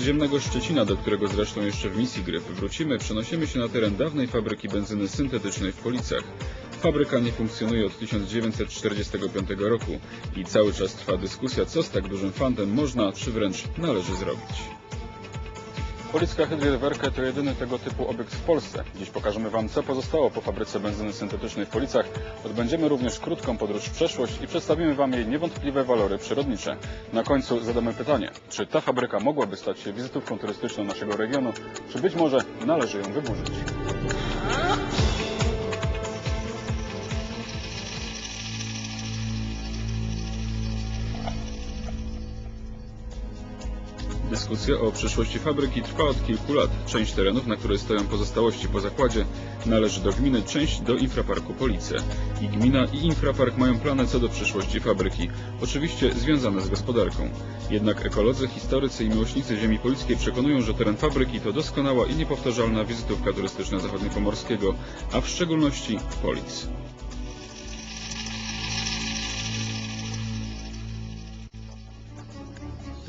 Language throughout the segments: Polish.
podziemnego Szczecina, do którego zresztą jeszcze w misji Gryf wrócimy, przenosimy się na teren dawnej fabryki benzyny syntetycznej w Policach. Fabryka nie funkcjonuje od 1945 roku i cały czas trwa dyskusja, co z tak dużym fantem można, czy wręcz należy zrobić. Policka Hydrierwerke to jedyny tego typu obiekt w Polsce. Dziś pokażemy Wam, co pozostało po fabryce benzyny syntetycznej w Policach. Odbędziemy również krótką podróż w przeszłość i przedstawimy Wam jej niewątpliwe walory przyrodnicze. Na końcu zadamy pytanie, czy ta fabryka mogłaby stać się wizytówką turystyczną naszego regionu, czy być może należy ją wyburzyć. Dyskusja o przyszłości fabryki trwa od kilku lat. Część terenów, na której stoją pozostałości po zakładzie, należy do gminy, część do infraparku Police. I gmina i infrapark mają plany co do przyszłości fabryki, oczywiście związane z gospodarką. Jednak ekolodzy, historycy i miłośnicy ziemi polickiej przekonują, że teren fabryki to doskonała i niepowtarzalna wizytówka turystyczna zachodniopomorskiego, a w szczególności Polic.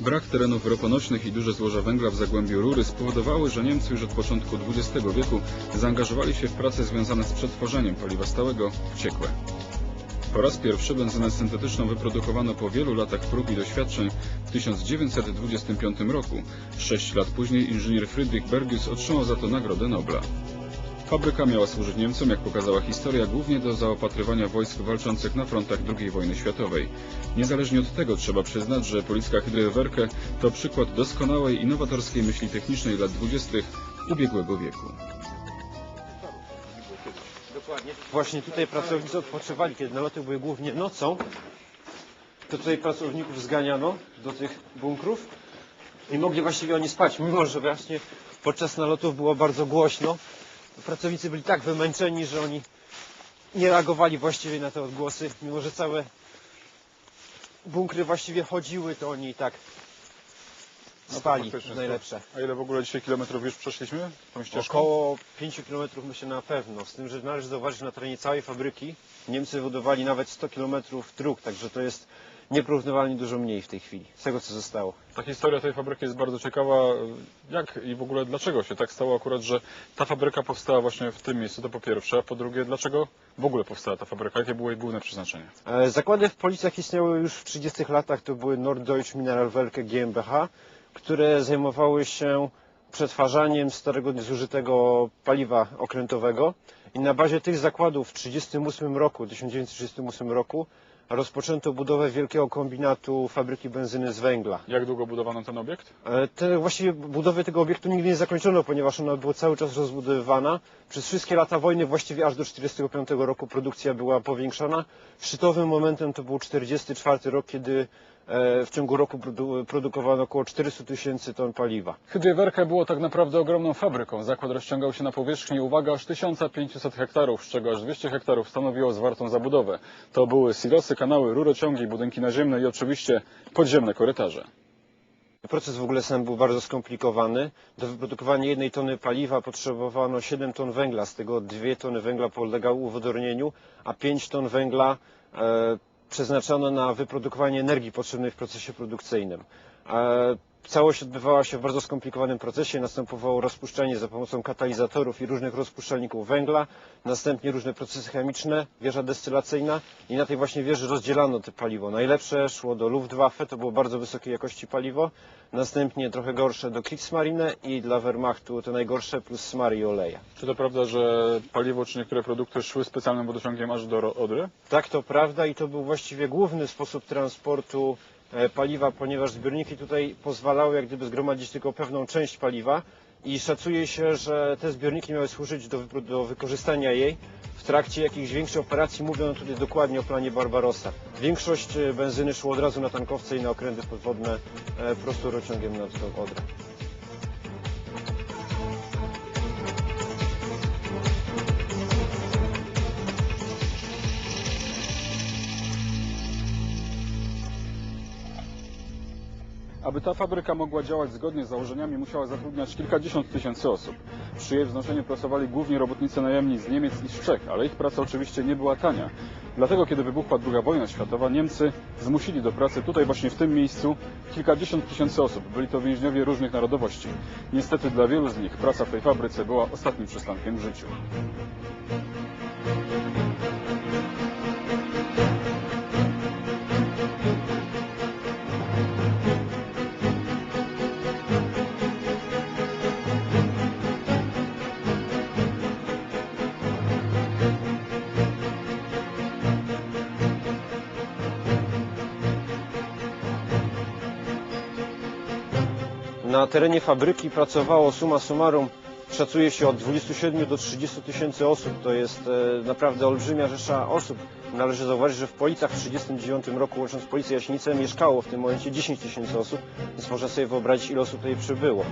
Brak terenów roponośnych i duże złoża węgla w zagłębiu rury spowodowały, że Niemcy już od początku XX wieku zaangażowali się w prace związane z przetworzeniem paliwa stałego w ciekłe. Po raz pierwszy benzynę syntetyczną wyprodukowano po wielu latach prób i doświadczeń w 1925 roku. Sześć lat później inżynier Friedrich Bergius otrzymał za to Nagrodę Nobla. Fabryka miała służyć Niemcom, jak pokazała historia, głównie do zaopatrywania wojsk walczących na frontach II wojny światowej. Niezależnie od tego trzeba przyznać, że policka Hydrowerke to przykład doskonałej, innowatorskiej myśli technicznej lat 20. ubiegłego wieku. Właśnie tutaj pracownicy odpoczywali, kiedy naloty były głównie nocą. To tutaj pracowników zganiano do tych bunkrów i mogli właściwie oni spać, mimo że właśnie podczas nalotów było bardzo głośno. Pracownicy byli tak wymęczeni, że oni nie reagowali właściwie na te odgłosy, mimo że całe bunkry właściwie chodziły, to oni i tak spali No najlepsze. A ile w ogóle dzisiaj kilometrów już przeszliśmy tą ścieżką? Około 5 km myślę na pewno. Z tym, że należy zauważyć, że na terenie całej fabryki Niemcy wybudowali nawet 100 km dróg, także to jest nieporównywalnie dużo mniej w tej chwili z tego, co zostało. Ta historia tej fabryki jest bardzo ciekawa. Jak i w ogóle dlaczego się tak stało akurat, że ta fabryka powstała właśnie w tym miejscu, to po pierwsze, a po drugie, dlaczego w ogóle powstała ta fabryka? Jakie było jej główne przeznaczenie? E, Zakłady w Policach istniały już w 30 latach. To były Norddeutsche Mineralwerke GmbH, które zajmowały się przetwarzaniem starego, zużytego paliwa okrętowego. I na bazie tych zakładów w 1938 roku, 1938 roku rozpoczęto budowę wielkiego kombinatu fabryki benzyny z węgla. Jak długo budowano ten obiekt? E, Te, właściwie budowy tego obiektu nigdy nie zakończono, ponieważ ona była cały czas rozbudowywana. Przez wszystkie lata wojny, właściwie aż do 1945 roku produkcja była powiększana. Szczytowym momentem to był 1944 rok, kiedy w ciągu roku produ- produkowano około 400 tysięcy ton paliwa. Hydrowerke było tak naprawdę ogromną fabryką. Zakład rozciągał się na powierzchni, uwaga, aż 1500 hektarów, z czego aż 200 hektarów stanowiło zwartą zabudowę. To były silosy, kanały, rurociągi, budynki naziemne i oczywiście podziemne korytarze. Proces w ogóle sam był bardzo skomplikowany. Do wyprodukowania jednej tony paliwa potrzebowano 7 ton węgla, z tego 2 tony węgla polegały uwodornieniu, a 5 ton węgla e, przeznaczono na wyprodukowanie energii potrzebnej w procesie produkcyjnym. Całość odbywała się w bardzo skomplikowanym procesie. Następowało rozpuszczanie za pomocą katalizatorów i różnych rozpuszczalników węgla, następnie różne procesy chemiczne, wieża destylacyjna i na tej właśnie wieży rozdzielano to paliwo. Najlepsze szło do Luftwaffe, to było bardzo wysokiej jakości paliwo, następnie trochę gorsze do Kriegsmarine i dla Wehrmachtu to najgorsze plus smary i oleje. Czy to prawda, że paliwo czy niektóre produkty szły specjalnym wodociągiem aż do Odry? Tak, to prawda i to był właściwie główny sposób transportu paliwa, ponieważ zbiorniki tutaj pozwalały jak gdyby zgromadzić tylko pewną część paliwa i szacuje się, że te zbiorniki miały służyć do, do wykorzystania jej w trakcie jakichś większych operacji. Mówiono tutaj dokładnie o planie Barbarossa. Większość e, benzyny szło od razu na tankowce i na okręty podwodne e, prosto rurociągiem nad Odrę. Aby ta fabryka mogła działać zgodnie z założeniami, musiała zatrudniać kilkadziesiąt tysięcy osób. Przy jej wznoszeniu pracowali głównie robotnicy najemni z Niemiec i z Czech, ale ich praca oczywiście nie była tania. Dlatego, kiedy wybuchła II wojna światowa, Niemcy zmusili do pracy tutaj właśnie w tym miejscu kilkadziesiąt tysięcy osób. Byli to więźniowie różnych narodowości. Niestety dla wielu z nich praca w tej fabryce była ostatnim przystankiem w życiu. Terenie fabryki pracowało summa summarum, szacuje się od 27 do 30 tysięcy osób. To jest e, naprawdę olbrzymia rzesza osób. Należy zauważyć, że w Policach w 1939 roku, łącząc Policję Jaśnicę, mieszkało w tym momencie 10 tysięcy osób, więc można sobie wyobrazić, ile osób tutaj przybyło.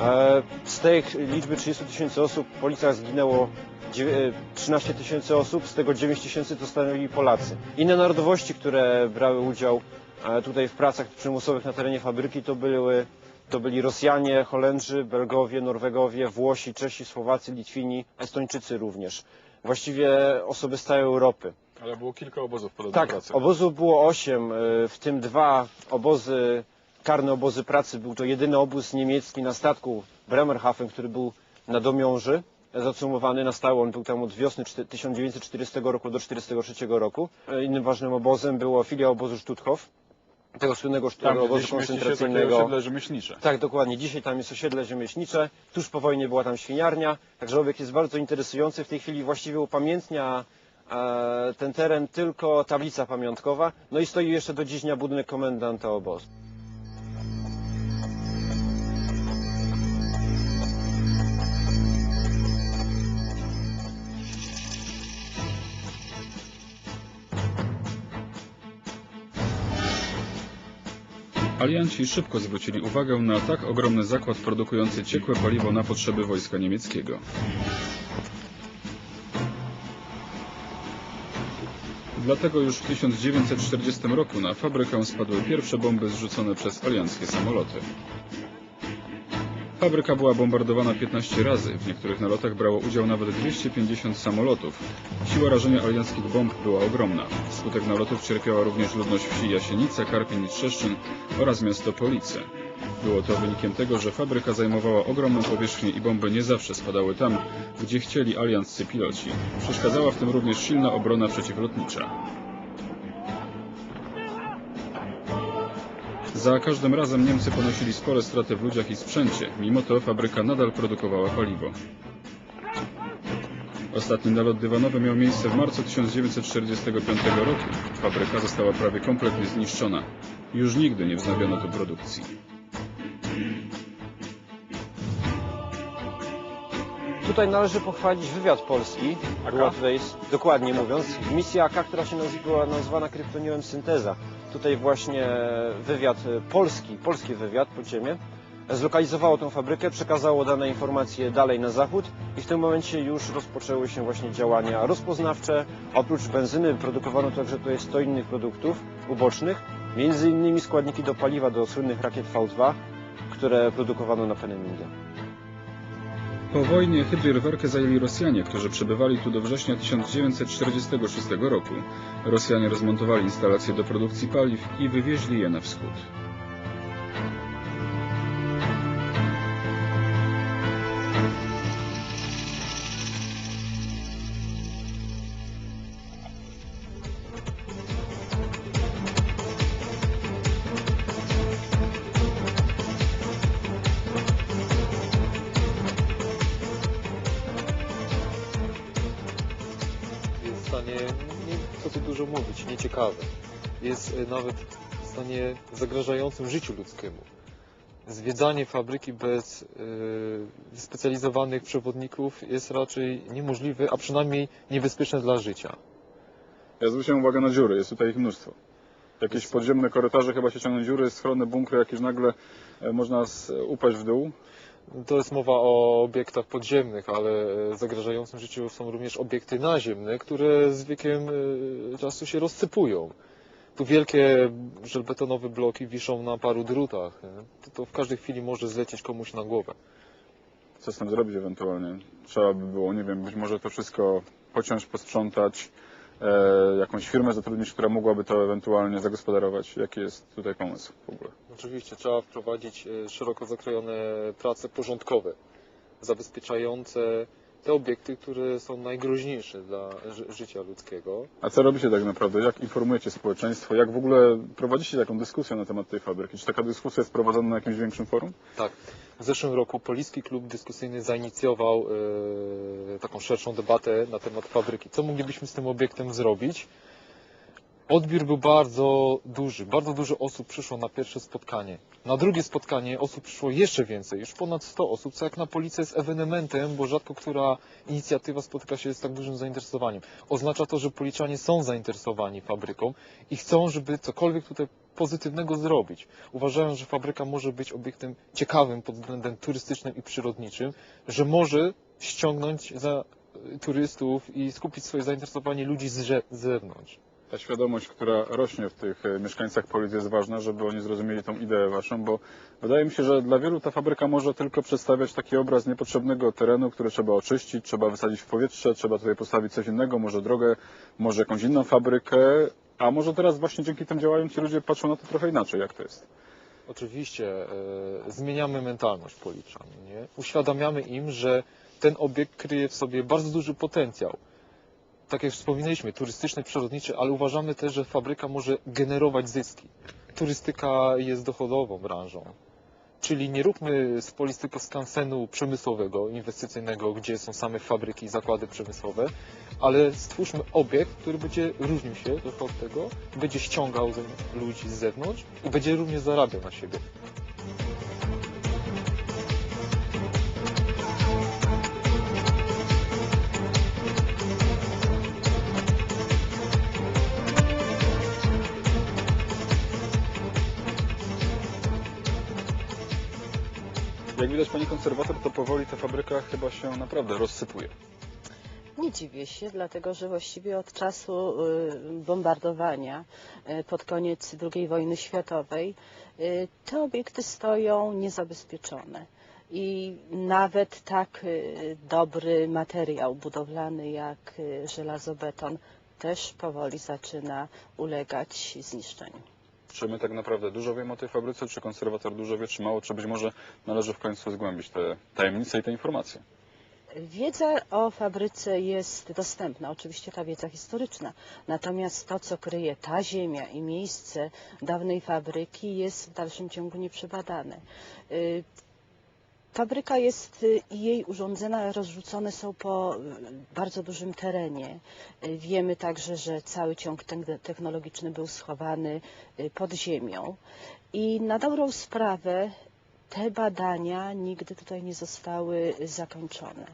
E, Z tej liczby 30 tysięcy osób w Policach zginęło dziewię- e, 13 tysięcy osób, z tego 9 tysięcy to stanowili Polacy. Inne narodowości, które brały udział tutaj w pracach przymusowych na terenie fabryki, to były to byli Rosjanie, Holendrzy, Belgowie, Norwegowie, Włosi, Czesi, Słowacy, Litwini, Estończycy również. Właściwie osoby z całej Europy. Ale było kilka obozów podobnych Tak, pracy. obozów było osiem, y, w tym dwa obozy, karne obozy pracy. Był to jedyny obóz niemiecki na statku Bremerhaven, który był na Domiąży, zacumowany na stałe. On był tam od wiosny czty- 1940 roku do 1943 roku. Y, Innym ważnym obozem było filia obozu Stutthof, tego słynnego Tam obozu koncentracyjnego. osiedle rzemieślnicze. Tak, dokładnie. Dzisiaj tam jest osiedle rzemieślnicze. Tuż po wojnie była tam świniarnia. Także obiekt jest bardzo interesujący. W tej chwili właściwie upamiętnia e, ten teren tylko tablica pamiątkowa. No i stoi jeszcze do dziś dnia budynek komendanta obozu. Alianci szybko zwrócili uwagę na tak ogromny zakład produkujący ciekłe paliwo na potrzeby wojska niemieckiego. Dlatego już w 1940 roku na fabrykę spadły pierwsze bomby zrzucone przez alianckie samoloty. Fabryka była bombardowana 15 razy, w niektórych nalotach brało udział nawet 250 samolotów. Siła rażenia alianckich bomb była ogromna. Wskutek nalotów cierpiała również ludność wsi Jasienica, Karpin i Trzeszczyn oraz miasto Police. Było to wynikiem tego, że fabryka zajmowała ogromną powierzchnię i bomby nie zawsze spadały tam, gdzie chcieli alianccy piloci. Przeszkadzała w tym również silna obrona przeciwlotnicza. Za każdym razem Niemcy ponosili spore straty w ludziach i sprzęcie, mimo to fabryka nadal produkowała paliwo. Ostatni nalot dywanowy miał miejsce w marcu 1945 roku. Fabryka została prawie kompletnie zniszczona. Już nigdy nie wznowiono tu produkcji. Tutaj należy pochwalić wywiad polski. Była tutaj, dokładnie mówiąc, misja AK, która się nazy- była nazwana kryptonimem Synteza. Tutaj właśnie wywiad e, polski, polski wywiad po ciemie, zlokalizowało tą fabrykę, przekazało dane informacje dalej na zachód i w tym momencie już rozpoczęły się właśnie działania rozpoznawcze. Oprócz benzyny produkowano także tutaj 100 innych produktów ubocznych, między innymi składniki do paliwa do słynnych rakiet V2, które produkowano na Peneminde. Po wojnie Hydrierwerkę zajęli Rosjanie, którzy przybywali tu do września 1946 roku. Rosjanie rozmontowali instalacje do produkcji paliw i wywieźli je na wschód. Nawet w stanie zagrażającym życiu ludzkiemu. Zwiedzanie fabryki bez e, wyspecjalizowanych przewodników jest raczej niemożliwe, a przynajmniej niebezpieczne dla życia. Ja zwróciłem uwagę na dziury, jest tutaj ich mnóstwo. Jakieś podziemne korytarze, chyba się ciągną dziury, schrony, bunkry, jakieś nagle e, można upaść w dół. To jest mowa o obiektach podziemnych, ale e, zagrażającym życiu są również obiekty naziemne, które z wiekiem e, czasu się rozsypują. Tu wielkie żelbetonowe bloki wiszą na paru drutach. To, to w każdej chwili może zlecieć komuś na głowę. Co z tym zrobić ewentualnie? Trzeba by było, nie wiem, być może to wszystko pociąć, posprzątać, e, jakąś firmę zatrudnić, która mogłaby to ewentualnie zagospodarować? Jaki jest tutaj pomysł w ogóle? Oczywiście trzeba wprowadzić e, szeroko zakrojone prace porządkowe, zabezpieczające te obiekty, które są najgroźniejsze dla ży- życia ludzkiego. A co robicie tak naprawdę? Jak informujecie społeczeństwo? Jak w ogóle prowadzicie taką dyskusję na temat tej fabryki? Czy taka dyskusja jest prowadzona na jakimś większym forum? Tak. W zeszłym roku Policki Klub Dyskusyjny zainicjował e, taką szerszą debatę na temat fabryki. Co moglibyśmy z tym obiektem zrobić? Odbiór był bardzo duży. Bardzo dużo osób przyszło na pierwsze spotkanie. Na drugie spotkanie osób przyszło jeszcze więcej, już ponad 100 osób, co jak na policję jest ewenementem, bo rzadko która inicjatywa spotyka się z tak dużym zainteresowaniem. Oznacza to, że policzanie są zainteresowani fabryką i chcą, żeby cokolwiek tutaj pozytywnego zrobić. Uważają, że fabryka może być obiektem ciekawym pod względem turystycznym i przyrodniczym, że może ściągnąć za y, turystów i skupić swoje zainteresowanie ludzi z, z zewnątrz. Ta świadomość, która rośnie w tych e, mieszkańcach Polic jest ważna, żeby oni zrozumieli tą ideę waszą, bo wydaje mi się, że dla wielu ta fabryka może tylko przedstawiać taki obraz niepotrzebnego terenu, który trzeba oczyścić, trzeba wysadzić w powietrze, trzeba tutaj postawić coś innego, może drogę, może jakąś inną fabrykę, a może teraz właśnie dzięki tym działaniom ci ludzie patrzą na to trochę inaczej, jak to jest. Oczywiście e, zmieniamy mentalność policzan, nie? Uświadamiamy im, że ten obiekt kryje w sobie bardzo duży potencjał. Tak jak wspominaliśmy, turystyczny, przyrodniczy, ale uważamy też, że fabryka może generować zyski. Turystyka jest dochodową branżą. Czyli nie róbmy z Polis tylko skansenu przemysłowego, inwestycyjnego, gdzie są same fabryki i zakłady przemysłowe, ale stwórzmy obiekt, który będzie różnił się od tego, będzie ściągał ludzi z zewnątrz i będzie również zarabiał na siebie. Widać pani konserwator, to powoli ta fabryka chyba się naprawdę rozsypuje. Nie dziwię się, dlatego że właściwie od czasu y, bombardowania y, pod koniec II wojny światowej y, te obiekty stoją niezabezpieczone. I nawet tak dobry materiał budowlany jak żelazobeton też powoli zaczyna ulegać zniszczeniu. Czy my tak naprawdę dużo wiemy o tej fabryce, czy konserwator dużo wie, czy mało, czy być może należy w końcu zgłębić te tajemnice i te informacje? Wiedza o fabryce jest dostępna, oczywiście ta wiedza historyczna. Natomiast to, co kryje ta ziemia i miejsce dawnej fabryki, jest w dalszym ciągu nieprzebadane. Fabryka jest y, i jej urządzenia rozrzucone są po y, bardzo dużym terenie. Y, Wiemy także, że cały ciąg te- technologiczny był schowany pod ziemią. I na dobrą sprawę te badania nigdy tutaj nie zostały zakończone.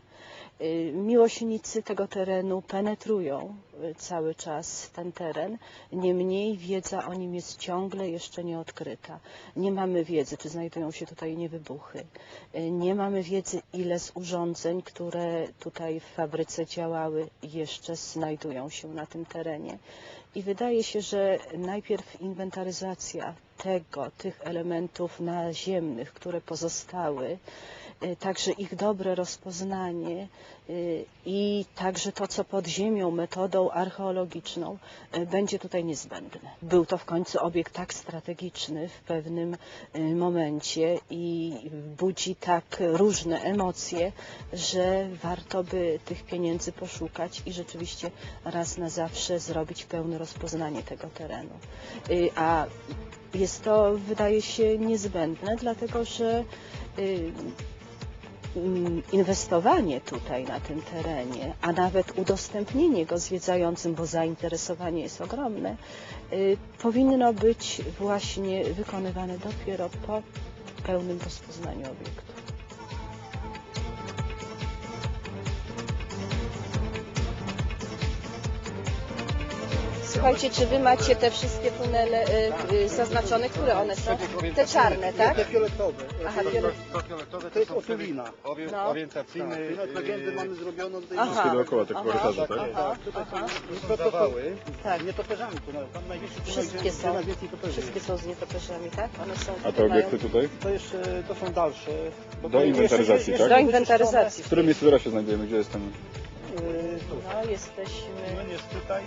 Y, Miłośnicy tego terenu penetrują y, cały czas ten teren, niemniej wiedza o nim jest ciągle jeszcze nieodkryta. Nie mamy wiedzy, czy znajdują się tutaj niewybuchy. Y, Nie mamy wiedzy, ile z urządzeń, które tutaj w fabryce działały, jeszcze znajdują się na tym terenie. I wydaje się, że najpierw inwentaryzacja tego, tych elementów naziemnych, które pozostały, także ich dobre rozpoznanie y, i także to, co pod ziemią metodą archeologiczną y, będzie tutaj niezbędne. Był to w końcu obiekt tak strategiczny w pewnym y, momencie i budzi tak różne emocje, że warto by tych pieniędzy poszukać i rzeczywiście raz na zawsze zrobić pełne rozpoznanie tego terenu. Y, A jest to, wydaje się, niezbędne, dlatego że y, inwestowanie tutaj na tym terenie, a nawet udostępnienie go zwiedzającym, bo zainteresowanie jest ogromne, y, powinno być właśnie wykonywane dopiero po pełnym rozpoznaniu obiektu. Słuchajcie, czy wy macie te wszystkie tunele y, y, zaznaczone, które one są? Te czarne, tak? Te fioletowe. Aha, fiolet- To fioletowe to jest otulina. No. Orientacyjny. Tak, legendy mamy zrobioną tutaj. Aha. Wszystkie dookoła tego Aha. korytarza, tak? Aha, Tutaj aha. są protokoły. Tak. Nie toperzami, to nawet tam największy tunel, Wszystkie gdzie- są. gdzie najwięcej toperzy. Wszystkie są z nietoperzami, tak? One są A te obiekty tutaj? To jeszcze, to są dalsze. bo Do to inwentaryzacji, jeszcze- tak? Do inwentaryzacji. W którym miejscu teraz się znajdujemy? Gdzie jest ten... Tu. No, jesteśmy... No jest tutaj,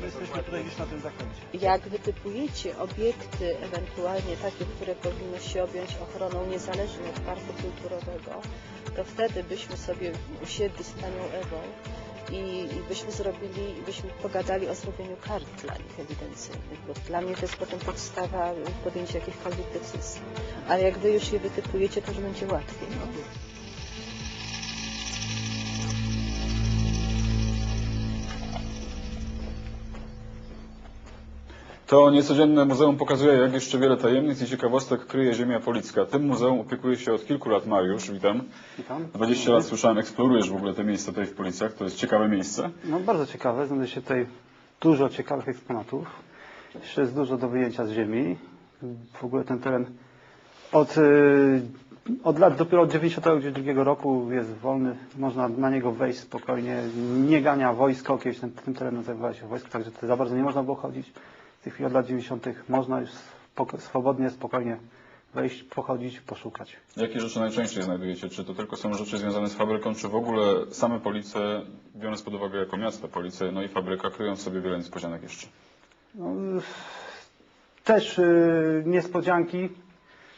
my jesteśmy tutaj gdzieś na tym zakręcie. Jak wytypujecie obiekty, ewentualnie takie, które powinny się objąć ochroną niezależnie od parku kulturowego, to wtedy byśmy sobie usiedli z panią Ewą i, i byśmy zrobili, byśmy pogadali o zrobieniu kart dla nich ewidencyjnych, bo dla mnie to jest potem podstawa podjęcia jakichkolwiek decyzji. Ale jak wy już je wytypujecie, to już będzie łatwiej. No. To niecodzienne muzeum pokazuje, jak jeszcze wiele tajemnic i ciekawostek kryje ziemia policka. Tym muzeum opiekuje się od kilku lat Mariusz, witam. Witam. 20 lat słyszałem, eksplorujesz w ogóle te miejsca tutaj w Policach, to jest ciekawe miejsce. No bardzo ciekawe, znajduje się tutaj dużo ciekawych eksponatów. Jeszcze jest dużo do wyjęcia z ziemi. W ogóle ten teren od, y, od lat, dopiero od 92 roku jest wolny, można na niego wejść spokojnie, nie gania wojsko, kiedyś ten, tym terenem zajmowało się wojsko, także za bardzo nie można było chodzić. Od lat 90 można już spoko- swobodnie, spokojnie wejść, pochodzić, poszukać. Jakie rzeczy najczęściej znajdujecie? Czy to tylko są rzeczy związane z fabryką, czy w ogóle same Police, biorąc pod uwagę jako miasto Police, no i fabryka, kryją w sobie wiele niespodzianek jeszcze? No, też y, niespodzianki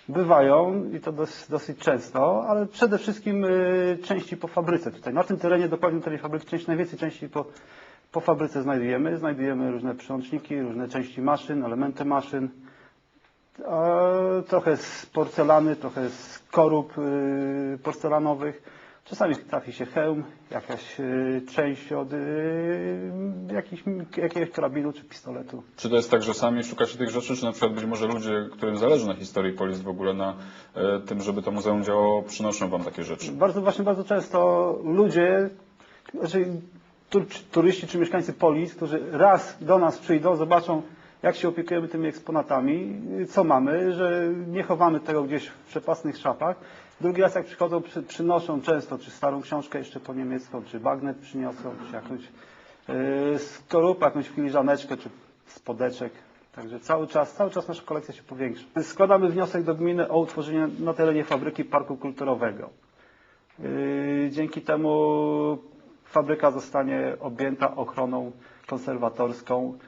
bywają i to dos, dosyć często, ale przede wszystkim y, części po fabryce tutaj. Na tym terenie, dokładnie tej fabryki, część, najwięcej części po, po fabryce znajdujemy. Znajdujemy różne przyłączniki, różne części maszyn, elementy maszyn. Trochę z porcelany, trochę z korób y, porcelanowych. Czasami trafi się hełm, jakaś y, część od y, jakiś, jakiegoś karabinu czy pistoletu. Czy to jest tak, że sami szukacie tych rzeczy, czy na przykład być może ludzie, którym zależy na historii Polic w ogóle, na tym, żeby to muzeum działało, przynoszą wam takie rzeczy? Bardzo właśnie bardzo często ludzie, znaczy turyści czy mieszkańcy Polic, którzy raz do nas przyjdą, zobaczą jak się opiekujemy tymi eksponatami, co mamy, że nie chowamy tego gdzieś w przepasnych szafach. Drugi raz jak przychodzą, przy, przynoszą często czy starą książkę jeszcze po niemiecku, czy bagnet przyniosą, czy jakąś yy, skorupę, jakąś filiżaneczkę, czy spodeczek. Także cały czas, cały czas nasza kolekcja się powiększa. Składamy wniosek do gminy o utworzenie na terenie fabryki parku kulturowego. Yy, Dzięki temu fabryka zostanie objęta ochroną konserwatorską.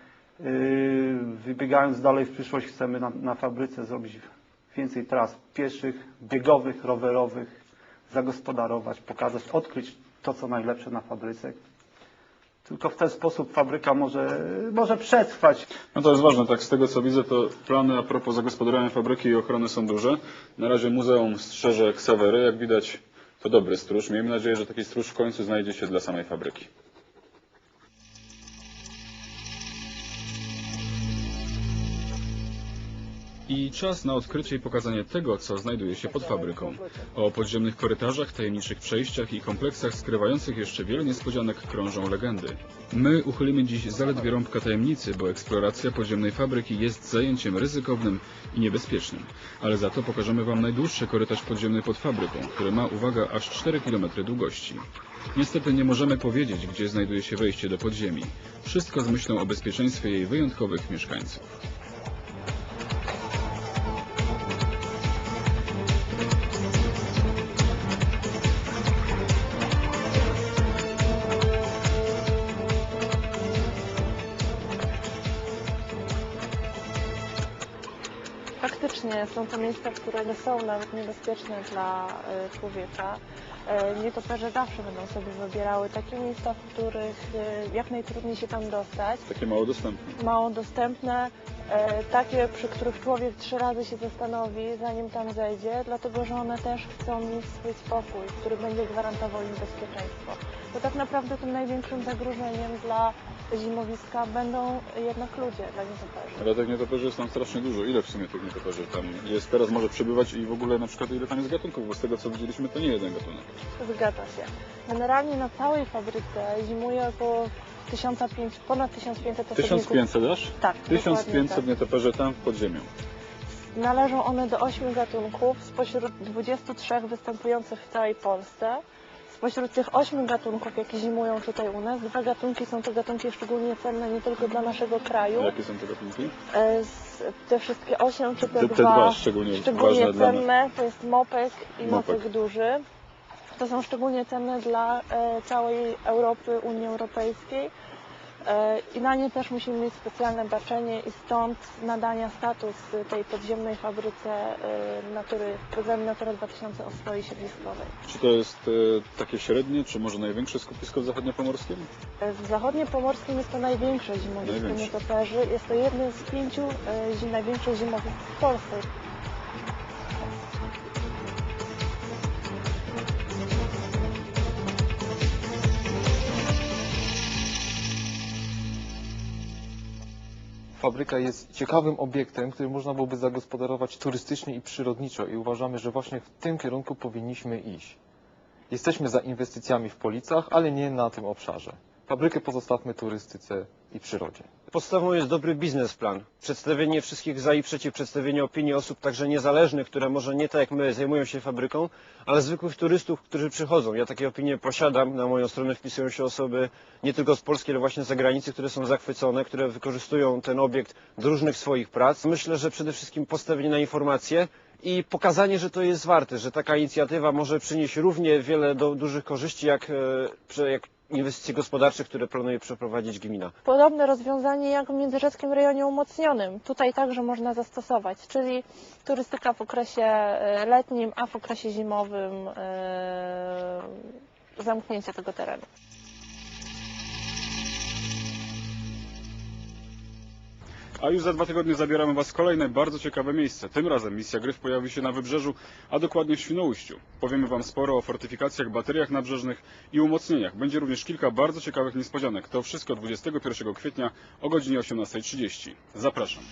Yy, Wybiegając dalej w przyszłość chcemy na, na fabryce zrobić więcej tras pieszych, biegowych, rowerowych, zagospodarować, pokazać, odkryć to, co najlepsze na fabryce. Tylko w ten sposób fabryka może, może przetrwać. No to jest ważne, tak z tego co widzę, to plany a propos zagospodarowania fabryki i ochrony są duże. Na razie muzeum strzeże Ksawery, jak widać to dobry stróż. Miejmy nadzieję, że taki stróż w końcu znajdzie się dla samej fabryki. I czas na odkrycie i pokazanie tego, co znajduje się pod fabryką. O podziemnych korytarzach, tajemniczych przejściach i kompleksach skrywających jeszcze wiele niespodzianek krążą legendy. My uchylimy dziś zaledwie rąbka tajemnicy, bo eksploracja podziemnej fabryki jest zajęciem ryzykownym i niebezpiecznym. Ale za to pokażemy Wam najdłuższy korytarz podziemny pod fabryką, który ma, uwaga, aż 4 km długości. Niestety nie możemy powiedzieć, gdzie znajduje się wejście do podziemi. Wszystko z myślą o bezpieczeństwie jej wyjątkowych mieszkańców. Są to miejsca, które nie są nawet niebezpieczne dla e, człowieka. E, Nietoperze zawsze będą sobie wybierały takie miejsca, w których e, jak najtrudniej się tam dostać. Takie mało dostępne. Mało dostępne, takie, przy których człowiek trzy razy się zastanowi, zanim tam zejdzie, dlatego że one też chcą mieć swój spokój, który będzie gwarantował im bezpieczeństwo. Bo tak naprawdę tym największym zagrożeniem dla zimowiska będą jednak ludzie, dla nietoperzy. Ale tych nietoperzy jest tam strasznie dużo. Ile w sumie tych nietoperzy tam jest teraz może przebywać i w ogóle na przykład ile tam jest gatunków, bo z tego co widzieliśmy to nie jeden gatunek. Zgadza się. Generalnie na całej fabryce zimuje około 1500, ponad 1500 osobników. 1500 dasz? Tak, 1500 dokładnie nietoperzy tam pod ziemią. tak. Należą one do 8 gatunków spośród 23 występujących w całej Polsce. Spośród tych 8 gatunków, jakie zimują tutaj u nas, dwa gatunki są to gatunki szczególnie cenne nie tylko dla naszego kraju. Jakie są te gatunki? E, z- Te wszystkie 8 czy te, Te, te dwa szczególnie, szczególnie nas. cenne to jest mopek i Mopek. mopek duży. To są szczególnie cenne dla e, całej Europy, Unii Europejskiej. E, I na nie też musimy mieć specjalne baczenie i stąd nadania status tej podziemnej fabryce e, natury, programu Natura 2000 o swojej siedliskowej. Czy to jest e, takie średnie, czy może największe skupisko w zachodniopomorskim? W zachodniopomorskim jest to największe zimowisko Największe. nietoperzy. Jest to jeden z pięciu największych zimowisk w Polsce. Fabryka jest ciekawym obiektem, który można byłoby zagospodarować turystycznie i przyrodniczo i uważamy, że właśnie w tym kierunku powinniśmy iść. Jesteśmy za inwestycjami w Policach, ale nie na tym obszarze. Fabrykę pozostawmy turystyce i przyrodzie. Podstawą jest dobry biznesplan. Przedstawienie wszystkich za i przeciw, przedstawienie opinii osób także niezależnych, które może nie tak jak my zajmują się fabryką, ale zwykłych turystów, którzy przychodzą. Ja takie opinie posiadam. Na moją stronę wpisują się osoby nie tylko z Polski, ale właśnie z zagranicy, które są zachwycone, które wykorzystują ten obiekt do różnych swoich prac. Myślę, że przede wszystkim postawienie na informacje i pokazanie, że to jest warte, że taka inicjatywa może przynieść równie wiele do dużych korzyści, jak, e, jak inwestycje gospodarcze, które planuje przeprowadzić gmina. Podobne rozwiązanie jak w Międzyrzeckim Rejonie Umocnionym. Tutaj także można zastosować, czyli turystyka w okresie e, letnim, a w okresie zimowym e, zamknięcie tego terenu. A już za dwa tygodnie zabieramy Was w kolejne bardzo ciekawe miejsce. Tym razem misja Gryf pojawi się na Wybrzeżu, a dokładnie w Świnoujściu. Powiemy Wam sporo o fortyfikacjach, bateriach nabrzeżnych i umocnieniach. Będzie również kilka bardzo ciekawych niespodzianek. To wszystko 21 kwietnia o godzinie 18.30. Zapraszam.